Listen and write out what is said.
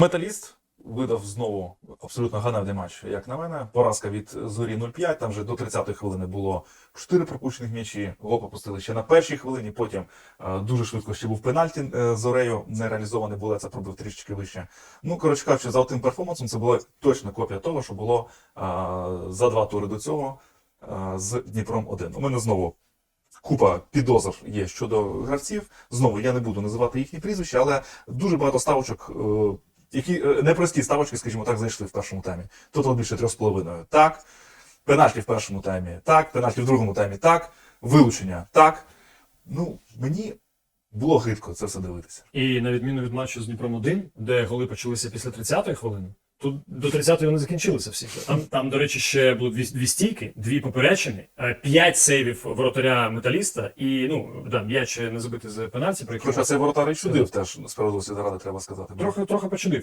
Металіст видав знову абсолютно ганебний матч, як на мене. Поразка від зорі 0-5. Там вже до 30-ї хвилини було 4 пропущених м'ячі. Гол попустили ще на першій хвилині. Потім е, дуже швидко ще був пенальті е, з Орею. Не реалізований було, це пробив трішечки вище. Ну, коротше кажучи, за тим перформансом це була точна копія того, що було е, за два тури до цього з Дніпром 1. У мене знову Купа підозр є щодо гравців. Знову я не буду називати їхні прізвища, але дуже багато ставочок, які е, непрості ставочки, скажімо так, зайшли в першому таймі. Тотал більше трьох з половиною. Так. Пенальті в першому таймі, так. Пенальті в другому таймі, так. Вилучення, так. Ну, мені було гидко це все дивитися. І на відміну від матчу з Дніпром 1, де голи почалися після 30-ї хвилини, тут до 30-ї вони закінчилися всі. Там, там, до речі, ще було дві, дві стійки, дві поперечини, е, п'ять сейвів воротаря металіста, і ну да, м'яч не забити з пенальті, про який Хоча це воротар і чудив теж, справедливості заради треба сказати. трохи, трохи почудив.